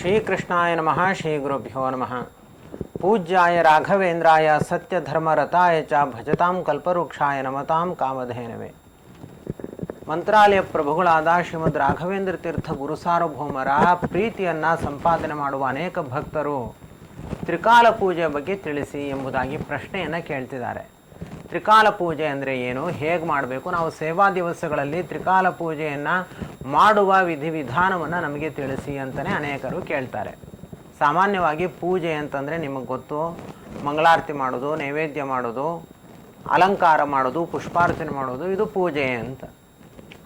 ಶ್ರೀಕೃಷ್ಣಾಯ ನಮಃ ಶ್ರೀ ಗುರುಭ್ಯೋ ನಮಃ. ಪೂಜ್ಯಾಯ ರಾಘವೇಂದ್ರಾಯ ಸತ್ಯಧರ್ಮರತಾಯ ಚ ಭಜತಾಂ ಕಲ್ಪವೃಕ್ಷಾಯ ನಮತಾಂ ಕಾಮಧೇನವೇ. ಮಂತ್ರಾಲಯ ಪ್ರಭುಗಳಾದ ಶ್ರೀಮದ್ ರಾಘವೇಂದ್ರ ತೀರ್ಥ ಗುರುಸಾರ್ವಭೌಮರ ಪ್ರೀತಿಯನ್ನು ಸಂಪಾದನೆ ಮಾಡುವ ಅನೇಕ ಭಕ್ತರು ತ್ರಿಕಾಲ ಪೂಜೆಯ ಬಗ್ಗೆ ತಿಳಿಸಿ ಎಂಬುದಾಗಿ ಪ್ರಶ್ನೆಯನ್ನು ಕೇಳ್ತಿದ್ದಾರೆ. ತ್ರಿಕಾಲ ಪೂಜೆ ಅಂದರೆ ಏನು? ಹೇಗೆ ಮಾಡಬೇಕು? ನಾವು ಸೇವಾ ದಿವಸಗಳಲ್ಲಿ ತ್ರಿಕಾಲ ಪೂಜೆಯನ್ನು ಮಾಡುವ ವಿಧಿವಿಧಾನವನ್ನು ನಮಗೆ ತಿಳಿಸಿ ಅಂತಲೇ ಅನೇಕರು ಕೇಳ್ತಾರೆ. ಸಾಮಾನ್ಯವಾಗಿ ಪೂಜೆ ಅಂತಂದರೆ ನಿಮಗೆ ಗೊತ್ತು, ಮಂಗಳಾರತಿ ಮಾಡೋದು, ನೈವೇದ್ಯ ಮಾಡೋದು, ಅಲಂಕಾರ ಮಾಡೋದು, ಪುಷ್ಪಾರ್ಚನೆ ಮಾಡೋದು, ಇದು ಪೂಜೆ ಅಂತ.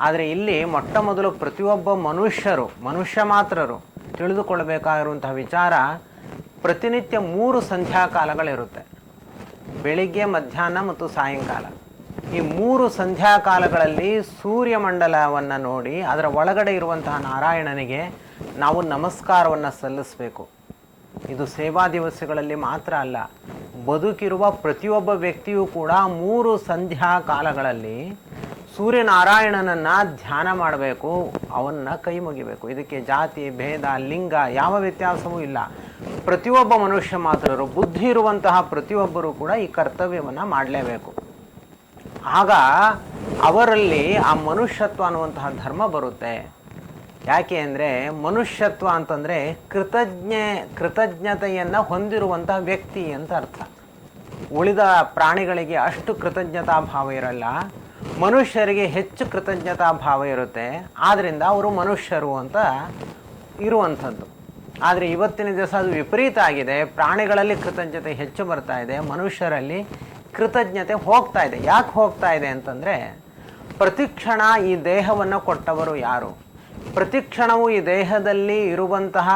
ಆದರೆ ಇಲ್ಲಿ ಮೊಟ್ಟ ಮೊದಲು ಪ್ರತಿಯೊಬ್ಬ ಮನುಷ್ಯರು, ಮನುಷ್ಯ ಮಾತ್ರರು ತಿಳಿದುಕೊಳ್ಳಬೇಕಾಗಿರುವಂತಹ ವಿಚಾರ ಪ್ರತಿನಿತ್ಯ ಮೂರು ಸಂಧ್ಯಾಕಾಲಗಳಿರುತ್ತೆ. ಬೆಳಿಗ್ಗೆ, ಮಧ್ಯಾಹ್ನ ಮತ್ತು ಸಾಯಂಕಾಲ. ಈ ಮೂರು ಸಂಧ್ಯಾಕಾಲಗಳಲ್ಲಿ ಸೂರ್ಯಮಂಡಲವನ್ನು ನೋಡಿ, ಅದರ ಒಳಗಡೆ ಇರುವಂತಹ ನಾರಾಯಣನಿಗೆ ನಾವು ನಮಸ್ಕಾರವನ್ನು ಸಲ್ಲಿಸಬೇಕು. ಇದು ಸೇವಾ ದಿವಸಗಳಲ್ಲಿ ಮಾತ್ರ ಅಲ್ಲ, ಬದುಕಿರುವ ಪ್ರತಿಯೊಬ್ಬ ವ್ಯಕ್ತಿಯೂ ಕೂಡ ಮೂರು ಸಂಧ್ಯಾ ಕಾಲಗಳಲ್ಲಿ ಸೂರ್ಯನಾರಾಯಣನನ್ನು ಧ್ಯಾನ ಮಾಡಬೇಕು, ಅವನ್ನ ಕೈ ಮುಗಿಬೇಕು. ಇದಕ್ಕೆ ಜಾತಿ, ಭೇದ, ಲಿಂಗ ಯಾವ ವ್ಯತ್ಯಾಸವೂ ಇಲ್ಲ. ಪ್ರತಿಯೊಬ್ಬ ಮನುಷ್ಯ ಮಾತ್ರರು, ಬುದ್ಧಿ ಇರುವಂತಹ ಪ್ರತಿಯೊಬ್ಬರೂ ಕೂಡ ಈ ಕರ್ತವ್ಯವನ್ನು ಮಾಡಲೇಬೇಕು. ಆಗ ಅವರಲ್ಲಿ ಆ ಮನುಷ್ಯತ್ವ ಅನ್ನುವಂತಹ ಧರ್ಮ ಬರುತ್ತೆ. ಯಾಕೆ ಅಂದರೆ ಮನುಷ್ಯತ್ವ ಅಂತಂದರೆ ಕೃತಜ್ಞೆ, ಕೃತಜ್ಞತೆಯನ್ನು ಹೊಂದಿರುವಂತಹ ವ್ಯಕ್ತಿ ಅಂತ ಅರ್ಥ. ಉಳಿದ ಪ್ರಾಣಿಗಳಿಗೆ ಅಷ್ಟು ಕೃತಜ್ಞತಾ ಭಾವ ಇರಲ್ಲ. ಮನುಷ್ಯರಿಗೆ ಹೆಚ್ಚು ಕೃತಜ್ಞತಾ ಭಾವ ಇರುತ್ತೆ. ಆದ್ದರಿಂದ ಅವರು ಮನುಷ್ಯರು ಅಂತ ಇರುವಂಥದ್ದು. ಆದರೆ ಇವತ್ತಿನ ದಿವಸ ಅದು ವಿಪರೀತ ಆಗಿದೆ. ಪ್ರಾಣಿಗಳಲ್ಲಿ ಕೃತಜ್ಞತೆ ಹೆಚ್ಚು ಬರ್ತಾ ಇದೆ. ಮನುಷ್ಯರಲ್ಲಿ ಕೃತಜ್ಞತೆ ಹೋಗ್ತಾ ಇದೆ. ಯಾಕೆ ಹೋಗ್ತಾ ಇದೆ ಅಂತಂದರೆ, ಪ್ರತಿಕ್ಷಣ ಈ ದೇಹವನ್ನು ಕೊಟ್ಟವರು ಯಾರು? ಪ್ರತಿಕ್ಷಣವು ಈ ದೇಹದಲ್ಲಿ ಇರುವಂತಹ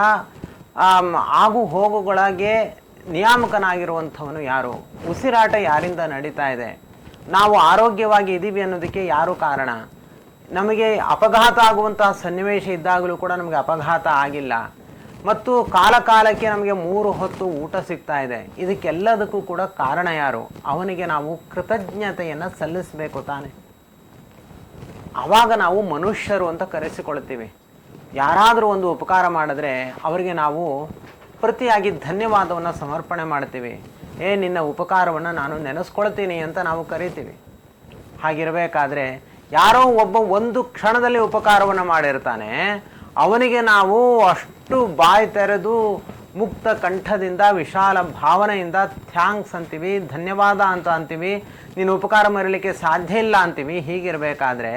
ಆಗು ಹೋಗುಗಳಿಗೆ ನಿಯಾಮಕನಾಗಿರುವಂಥವನು ಯಾರು? ಉಸಿರಾಟ ಯಾರಿಂದ ನಡೀತಾ ಇದೆ? ನಾವು ಆರೋಗ್ಯವಾಗಿ ಇದ್ದೀವಿ ಅನ್ನೋದಕ್ಕೆ ಯಾರು ಕಾರಣ? ನಮಗೆ ಅಪಘಾತ ಆಗುವಂತಹ ಸನ್ನಿವೇಶ ಇದ್ದಾಗಲೂ ಕೂಡ ನಮಗೆ ಅಪಘಾತ ಆಗಿಲ್ಲ. ಮತ್ತು ಕಾಲಕಾಲಕ್ಕೆ ನಮಗೆ ಮೂರು ಹೊತ್ತು ಊಟ ಸಿಗ್ತಾ ಇದೆ. ಇದಕ್ಕೆಲ್ಲದಕ್ಕೂ ಕೂಡ ಕಾರಣ ಯಾರು? ಅವನಿಗೆ ನಾವು ಕೃತಜ್ಞತೆಯನ್ನು ಸಲ್ಲಿಸಬೇಕು ತಾನೆ. ಆವಾಗ ನಾವು ಮನುಷ್ಯರು ಅಂತ ಕರೆಸಿಕೊಳ್ತೀವಿ ಯಾರಾದರೂ ಒಂದು ಉಪಕಾರ ಮಾಡಿದ್ರೆ ಅವರಿಗೆ ನಾವು ಪ್ರತಿಯಾಗಿ ಧನ್ಯವಾದವನ್ನು ಸಮರ್ಪಣೆ ಮಾಡ್ತೀವಿ. ಏ, ನಿನ್ನ ಉಪಕಾರವನ್ನು ನಾನು ನೆನೆಸ್ಕೊಳ್ತೀನಿ ಅಂತ ನಾವು ಕರಿತೀವಿ. ಹಾಗಿರಬೇಕಾದ್ರೆ ಯಾರೋ ಒಬ್ಬ ಒಂದು ಕ್ಷಣದಲ್ಲಿ ಉಪಕಾರವನ್ನು ಮಾಡಿರ್ತಾನೆ. ಅವನಿಗೆ ನಾವು ಅಷ್ಟು ಬಾಯಿ ತೆರೆದು ಮುಕ್ತ ಕಂಠದಿಂದ ವಿಶಾಲ ಭಾವನೆಯಿಂದ ಥ್ಯಾಂಕ್ಸ್ ಅಂತೀವಿ, ಧನ್ಯವಾದ ಅಂತ ಅಂತೀವಿ ನೀನು ಉಪಕಾರ ಮರಲಿಕ್ಕೆ ಸಾಧ್ಯ ಇಲ್ಲ ಅಂತೀವಿ, ಹೀಗಿರಬೇಕಾದ್ರೆ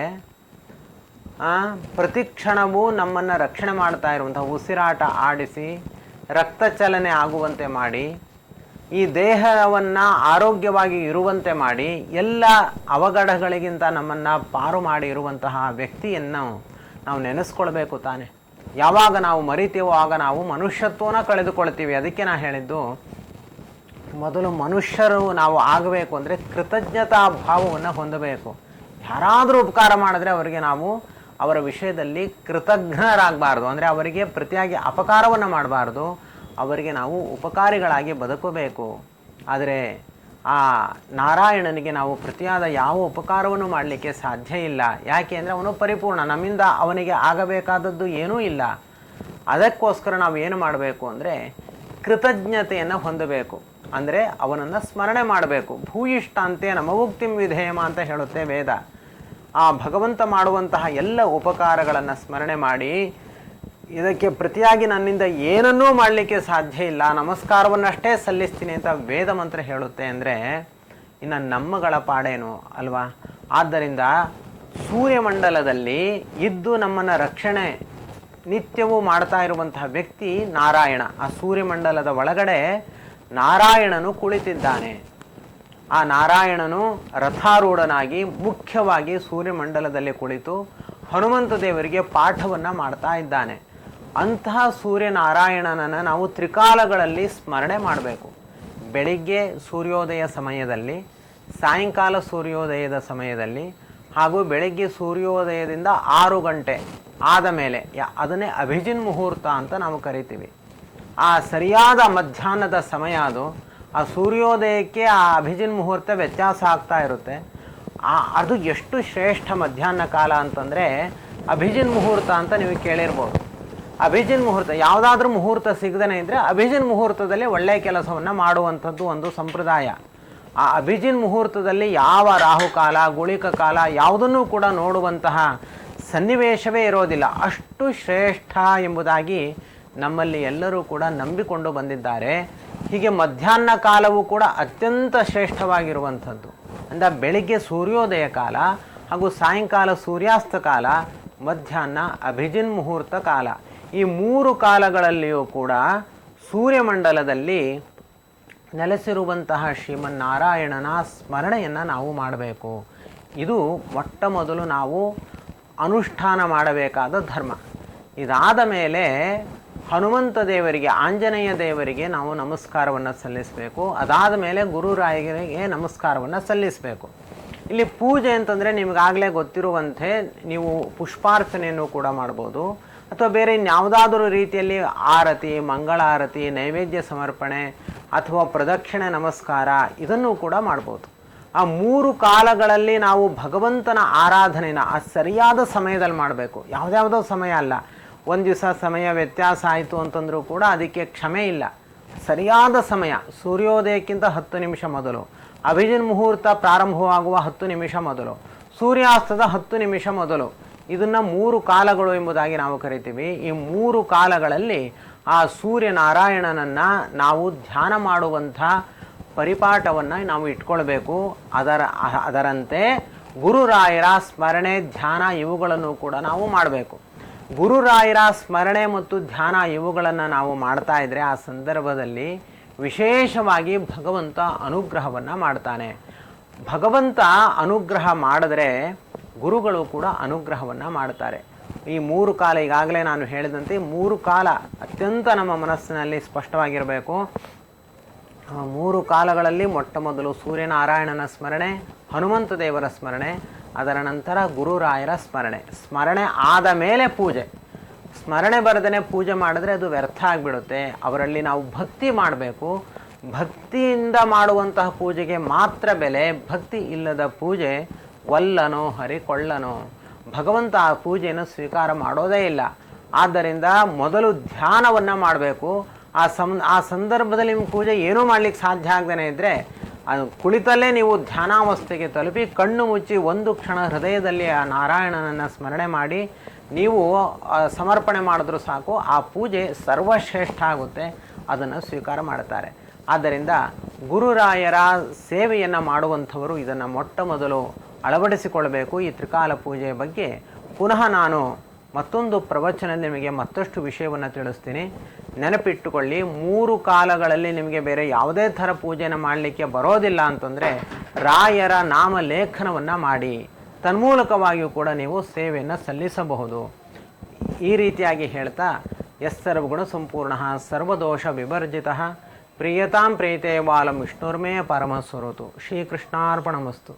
ಪ್ರತಿ ಕ್ಷಣವೂ ನಮ್ಮನ್ನು ರಕ್ಷಣೆ ಮಾಡ್ತಾ ಇರುವಂಥ ಉಸಿರಾಟ ಆಡಿಸಿ ರಕ್ತ ಚಲನೆ ಆಗುವಂತೆ ಮಾಡಿ, ಈ ದೇಹವನ್ನು ಆರೋಗ್ಯವಾಗಿ ಇರುವಂತೆ ಮಾಡಿ, ಎಲ್ಲ ಅವಘಡಗಳಿಗಿಂತ ನಮ್ಮನ್ನು ಪಾರು ಮಾಡಿ ಇರುವಂತಹ ವ್ಯಕ್ತಿಯನ್ನು ನಾವು ನೆನೆಸ್ಕೊಳ್ಬೇಕು ತಾನೆ. ಯಾವಾಗ ನಾವು ಮರಿತೀವೋ ಆಗ ನಾವು ಮನುಷ್ಯತ್ವನ ಕಳೆದುಕೊಳ್ತೀವಿ. ಅದಕ್ಕೆ ನಾ ಹೇಳಿದ್ದು, ಮೊದಲು ಮನುಷ್ಯರು ನಾವು ಆಗಬೇಕು ಅಂದರೆ ಕೃತಜ್ಞತಾ ಭಾವವನ್ನು ಹೊಂದಬೇಕು. ಯಾರಾದರೂ ಉಪಕಾರ ಮಾಡಿದ್ರೆ ಅವರಿಗೆ ನಾವು ಅವರ ವಿಷಯದಲ್ಲಿ ಕೃತಜ್ಞರಾಗಬಾರ್ದು. ಅಂದರೆ ಅವರಿಗೆ ಪ್ರತಿಯಾಗಿ ಅಪಕಾರವನ್ನು ಮಾಡಬಾರ್ದು. ಅವರಿಗೆ ನಾವು ಉಪಕಾರಿಗಳಾಗಿ ಬದುಕಬೇಕು. ಆದರೆ ಆ ನಾರಾಯಣನಿಗೆ ನಾವು ಪ್ರತಿಯಾದ ಯಾವ ಉಪಕಾರವನ್ನು ಮಾಡಲಿಕ್ಕೆ ಸಾಧ್ಯ ಇಲ್ಲ. ಯಾಕೆ ಅಂದರೆ ಅವನು ಪರಿಪೂರ್ಣ. ನಮ್ಮಿಂದ ಅವನಿಗೆ ಆಗಬೇಕಾದದ್ದು ಏನೂ ಇಲ್ಲ. ಅದಕ್ಕೋಸ್ಕರ ನಾವು ಏನು ಮಾಡಬೇಕು ಅಂದರೆ ಕೃತಜ್ಞತೆಯನ್ನು ಹೊಂದಬೇಕು. ಅಂದರೆ ಅವನನ್ನು ಸ್ಮರಣೆ ಮಾಡಬೇಕು. ಭೂಯಿಷ್ಟಾಂತೆ ನಮವುಕ್ತಿಂ ವಿಧೇಯಮ ಅಂತ ಹೇಳುತ್ತೆ ವೇದ. ಆ ಭಗವಂತ ಮಾಡುವಂತಹ ಎಲ್ಲ ಉಪಕಾರಗಳನ್ನು ಸ್ಮರಣೆ ಮಾಡಿ ಇದಕ್ಕೆ ಪ್ರತಿಯಾಗಿ ನನ್ನಿಂದ ಏನನ್ನೂ ಮಾಡಲಿಕ್ಕೆ ಸಾಧ್ಯ ಇಲ್ಲ. ನಮಸ್ಕಾರವನ್ನಷ್ಟೇ ಸಲ್ಲಿಸ್ತೀನಿ ಅಂತ ವೇದ ಮಂತ್ರ ಹೇಳುತ್ತೆ ಅಂದರೆ, ಇನ್ನು ನಮ್ಮಗಳ ಪಾಡೇನು ಅಲ್ವಾ? ಆದ್ದರಿಂದ ಸೂರ್ಯಮಂಡಲದಲ್ಲಿ ಇದ್ದು ನಮ್ಮನ್ನು ರಕ್ಷಣೆ ನಿತ್ಯವೂ ಮಾಡ್ತಾ ಇರುವಂತಹ ವ್ಯಕ್ತಿ ನಾರಾಯಣ. ಆ ಸೂರ್ಯಮಂಡಲದ ಒಳಗಡೆ ನಾರಾಯಣನು ಕುಳಿತಿದ್ದಾನೆ. ಆ ನಾರಾಯಣನು ರಥಾರೂಢನಾಗಿ ಮುಖ್ಯವಾಗಿ ಸೂರ್ಯಮಂಡಲದಲ್ಲಿ ಕುಳಿತು ಹನುಮಂತ ದೇವರಿಗೆ ಪಾಠವನ್ನು ಮಾಡ್ತಾ ಇದ್ದಾನೆ. ಅಂತಹ ಸೂರ್ಯನಾರಾಯಣನನ್ನು ನಾವು ತ್ರಿಕಾಲಗಳಲ್ಲಿ ಸ್ಮರಣೆ ಮಾಡಬೇಕು. ಬೆಳಿಗ್ಗೆ ಸೂರ್ಯೋದಯ ಸಮಯದಲ್ಲಿ, ಸಾಯಂಕಾಲ ಸೂರ್ಯೋದಯದ ಸಮಯದಲ್ಲಿ, ಹಾಗೂ ಬೆಳಗ್ಗೆ ಸೂರ್ಯೋದಯದಿಂದ ಆರು ಗಂಟೆ ಆದ ಮೇಲೆ ಅದನ್ನೇ ಅಭಿಜಿನ್ ಮುಹೂರ್ತ ಅಂತ ನಾವು ಕರಿತೀವಿ. ಆ ಸರಿಯಾದ ಮಧ್ಯಾಹ್ನದ ಸಮಯ ಅದು. ಆ ಸೂರ್ಯೋದಯಕ್ಕೆ ಆ ಅಭಿಜಿನ್ ಮುಹೂರ್ತ ವ್ಯತ್ಯಾಸ ಆಗ್ತಾ ಇರುತ್ತೆ. ಆ, ಅದು ಎಷ್ಟು ಶ್ರೇಷ್ಠ ಮಧ್ಯಾಹ್ನ ಕಾಲ ಅಂತಂದರೆ ಅಭಿಜಿನ್ ಮುಹೂರ್ತ ಅಂತ ನೀವು ಕೇಳಿರ್ಬೋದು. ಅಭಿಜಿನ್ ಮುಹೂರ್ತ, ಯಾವುದಾದ್ರೂ ಮುಹೂರ್ತ ಸಿಗದೇ ಇದ್ದರೆ ಅಭಿಜಿನ್ ಮುಹೂರ್ತದಲ್ಲಿ ಒಳ್ಳೆಯ ಕೆಲಸವನ್ನು ಮಾಡುವಂಥದ್ದು ಒಂದು ಸಂಪ್ರದಾಯ. ಆ ಅಭಿಜಿನ್ ಮುಹೂರ್ತದಲ್ಲಿ ಯಾವ ರಾಹುಕಾಲ ಗುಳಿಕ ಕಾಲ ಯಾವುದನ್ನು ಕೂಡ ನೋಡುವಂತಹ ಸನ್ನಿವೇಶವೇ ಇರೋದಿಲ್ಲ. ಅಷ್ಟು ಶ್ರೇಷ್ಠ ಎಂಬುದಾಗಿ ನಮ್ಮಲ್ಲಿ ಎಲ್ಲರೂ ಕೂಡ ನಂಬಿಕೊಂಡು ಬಂದಿದ್ದಾರೆ. ಹೀಗೆ ಮಧ್ಯಾಹ್ನ ಕಾಲವೂ ಕೂಡ ಅತ್ಯಂತ ಶ್ರೇಷ್ಠವಾಗಿರುವಂಥದ್ದು. ಅಂದರೆ ಬೆಳಿಗ್ಗೆ ಸೂರ್ಯೋದಯ ಕಾಲ ಹಾಗೂ ಸಾಯಂಕಾಲ ಸೂರ್ಯಾಸ್ತ ಕಾಲ, ಮಧ್ಯಾಹ್ನ ಅಭಿಜಿನ್ ಮುಹೂರ್ತ ಕಾಲ. ಈ ಮೂರು ಕಾಲಗಳಲ್ಲಿಯೂ ಕೂಡ ಸೂರ್ಯಮಂಡಲದಲ್ಲಿ ನೆಲೆಸಿರುವಂತಹ ಶ್ರೀಮನ್ನಾರಾಯಣನ ಸ್ಮರಣೆಯನ್ನು ನಾವು ಮಾಡಬೇಕು. ಇದು ಮೊಟ್ಟ ಮೊದಲು ನಾವು ಅನುಷ್ಠಾನ ಮಾಡಬೇಕಾದ ಧರ್ಮ. ಇದಾದ ಮೇಲೆ ಹನುಮಂತ ದೇವರಿಗೆ, ಆಂಜನೇಯ ದೇವರಿಗೆ ನಾವು ನಮಸ್ಕಾರವನ್ನು ಸಲ್ಲಿಸಬೇಕು. ಅದಾದ ಮೇಲೆ ಗುರುರಾಯರಿಗೆ ನಮಸ್ಕಾರವನ್ನು ಸಲ್ಲಿಸಬೇಕು. ಇಲ್ಲಿ ಪೂಜೆ ಅಂತಂದರೆ ನಿಮಗಾಗಲೇ ಗೊತ್ತಿರುವಂತೆ ನೀವು ಪುಷ್ಪಾರ್ಚನೆಯನ್ನು ಕೂಡ ಮಾಡ್ಬೋದು. ಅಥವಾ ಬೇರೆ ಇನ್ಯಾವುದಾದರೂ ರೀತಿಯಲ್ಲಿ ಆರತಿ ಮಂಗಳಾರತಿ ನೈವೇದ್ಯ ಸಮರ್ಪಣೆ ಅಥವಾ ಪ್ರದಕ್ಷಿಣೆ, ನಮಸ್ಕಾರ ಇದನ್ನು ಕೂಡ ಮಾಡ್ಬೋದು. ಆ ಮೂರು ಕಾಲಗಳಲ್ಲಿ ನಾವು ಭಗವಂತನ ಆರಾಧನೆನ ಆ ಸರಿಯಾದ ಸಮಯದಲ್ಲಿ ಮಾಡಬೇಕು. ಯಾವುದ್ಯಾವುದೋ ಸಮಯ ಅಲ್ಲ. ಒಂದು ದಿವಸ ಸಮಯ ವ್ಯತ್ಯಾಸ ಆಯಿತು ಅಂತಂದರೂ ಕೂಡ ಅದಕ್ಕೆ ಕ್ಷಮೆ ಇಲ್ಲ. ಸರಿಯಾದ ಸಮಯ, ಸೂರ್ಯೋದಯಕ್ಕಿಂತ ಹತ್ತು ನಿಮಿಷ ಮೊದಲು, ಅಭಿಜಿನ್ ಮುಹೂರ್ತ ಪ್ರಾರಂಭವಾಗುವ ಹತ್ತು ನಿಮಿಷ ಮೊದಲು, ಸೂರ್ಯಾಸ್ತದ ಹತ್ತು ನಿಮಿಷ ಮೊದಲು ಇದನ್ನು ಮೂರು ಕಾಲಗಳು ಎಂಬುದಾಗಿ ನಾವು ಕರಿತೀವಿ. ಈ ಮೂರು ಕಾಲಗಳಲ್ಲಿ ಆ ಸೂರ್ಯನಾರಾಯಣನನ್ನು ನಾವು ಧ್ಯಾನ ಮಾಡುವಂಥ ಪರಿಪಾಠವನ್ನು ನಾವು ಇಟ್ಕೊಳ್ಬೇಕು. ಅದರ, ಅದರಂತೆ ಗುರುರಾಯರ ಸ್ಮರಣೆ, ಧ್ಯಾನ ಇವುಗಳನ್ನು ಕೂಡ ನಾವು ಮಾಡಬೇಕು. ಗುರುರಾಯರ ಸ್ಮರಣೆ ಮತ್ತು ಧ್ಯಾನ ಇವುಗಳನ್ನು ನಾವು ಮಾಡ್ತಾ ಇದ್ದರೆ ಆ ಸಂದರ್ಭದಲ್ಲಿ ವಿಶೇಷವಾಗಿ ಭಗವಂತ ಅನುಗ್ರಹವನ್ನು ಮಾಡ್ತಾನೆ. ಭಗವಂತ ಅನುಗ್ರಹ ಮಾಡಿದ್ರೆ ಗುರುಗಳು ಕೂಡ ಅನುಗ್ರಹವನ್ನು ಮಾಡ್ತಾರೆ ಈ ಮೂರು ಕಾಲ ಈಗಾಗಲೇ ನಾನು ಹೇಳಿದಂತೆ ಮೂರು ಕಾಲ ಅತ್ಯಂತ ನಮ್ಮ ಮನಸ್ಸಿನಲ್ಲಿ ಸ್ಪಷ್ಟವಾಗಿರಬೇಕು. ಮೂರು ಕಾಲಗಳಲ್ಲಿ ಮೊಟ್ಟ ಮೊದಲು ಸೂರ್ಯನಾರಾಯಣನ ಸ್ಮರಣೆ, ಹನುಮಂತ ದೇವರ ಸ್ಮರಣೆ, ಅದರ ನಂತರ ಗುರುರಾಯರ ಸ್ಮರಣೆ. ಸ್ಮರಣೆ ಆದ ಮೇಲೆ ಪೂಜೆ. ಸ್ಮರಣೆ ಬರದೇ ಪೂಜೆ ಮಾಡಿದ್ರೆ ಅದು ವ್ಯರ್ಥ ಆಗಿಬಿಡುತ್ತೆ. ಅವರಲ್ಲಿ ನಾವು ಭಕ್ತಿ ಮಾಡಬೇಕು. ಭಕ್ತಿಯಿಂದ ಮಾಡುವಂತಹ ಪೂಜೆಗೆ ಮಾತ್ರ ಬೆಲೆ ಭಕ್ತಿ ಇಲ್ಲದ ಪೂಜೆ ವಲ್ಲನೋ ಹರಿಕೊಳ್ಳನೋ, ಭಗವಂತ ಆ ಪೂಜೆಯನ್ನು ಸ್ವೀಕಾರ ಮಾಡೋದೇ ಇಲ್ಲ. ಆದ್ದರಿಂದ ಮೊದಲು ಧ್ಯಾನವನ್ನು ಮಾಡಬೇಕು. ಆ ಸಂ, ಆ ಸಂದರ್ಭದಲ್ಲಿ ನಿಮ್ಮ ಪೂಜೆ ಏನೂ ಮಾಡಲಿಕ್ಕೆ ಸಾಧ್ಯ ಆಗದೇ ಇದ್ದರೆ ಅದು ಕುಳಿತಲ್ಲೇ ನೀವು ಧ್ಯಾನಾವಸ್ಥೆಗೆ ತಲುಪಿ ಕಣ್ಣು ಮುಚ್ಚಿ ಒಂದು ಕ್ಷಣ ಹೃದಯದಲ್ಲಿ ಆ ನಾರಾಯಣನನ್ನು ಸ್ಮರಣೆ ಮಾಡಿ, ನೀವು ಸಮರ್ಪಣೆ ಮಾಡಿದ್ರೂ ಸಾಕು, ಆ ಪೂಜೆ ಸರ್ವಶ್ರೇಷ್ಠ ಆಗುತ್ತೆ. ಅದನ್ನು ಸ್ವೀಕಾರ ಮಾಡುತ್ತಾರೆ. ಆದ್ದರಿಂದ ಗುರುರಾಯರ ಸೇವೆಯನ್ನು ಮಾಡುವಂಥವರು ಇದನ್ನು ಮೊಟ್ಟ ಮೊದಲು ಅಳವಡಿಸಿಕೊಳ್ಬೇಕು ಈ ತ್ರಿಕಾಲ ಪೂಜೆಯ ಬಗ್ಗೆ. ಪುನಃ ನಾನು ಮತ್ತೊಂದು ಪ್ರವಚನದಲ್ಲಿ ನಿಮಗೆ ಮತ್ತಷ್ಟು ವಿಷಯವನ್ನು ತಿಳಿಸ್ತೀನಿ. ನೆನಪಿಟ್ಟುಕೊಳ್ಳಿ, ಮೂರು ಕಾಲಗಳಲ್ಲಿ ನಿಮಗೆ ಬೇರೆ ಯಾವುದೇ ಥರ ಪೂಜೆಯನ್ನು ಮಾಡಲಿಕ್ಕೆ ಬರೋದಿಲ್ಲ ಅಂತಂದರೆ ರಾಯರ ನಾಮ ಲೇಖನವನ್ನು ಮಾಡಿ. ತನ್ಮೂಲಕವಾಗಿಯೂ ಕೂಡ ನೀವು ಸೇವೆಯನ್ನು ಸಲ್ಲಿಸಬಹುದು. ಈ ರೀತಿಯಾಗಿ ಹೇಳ್ತಾ ಎಸ್ ಸರ್ವಗುಣ ಸಂಪೂರ್ಣ ಸರ್ವದೋಷ ವಿವರ್ಜಿತ ಪ್ರಿಯತಾಂ ಪ್ರೀತೆ ಬಾಲಂ ವಿಷ್ಣುರ್ಮೇ ಪರಮಸ್ವರೂತು. ಶ್ರೀಕೃಷ್ಣಾರ್ಪಣಮಸ್ತು.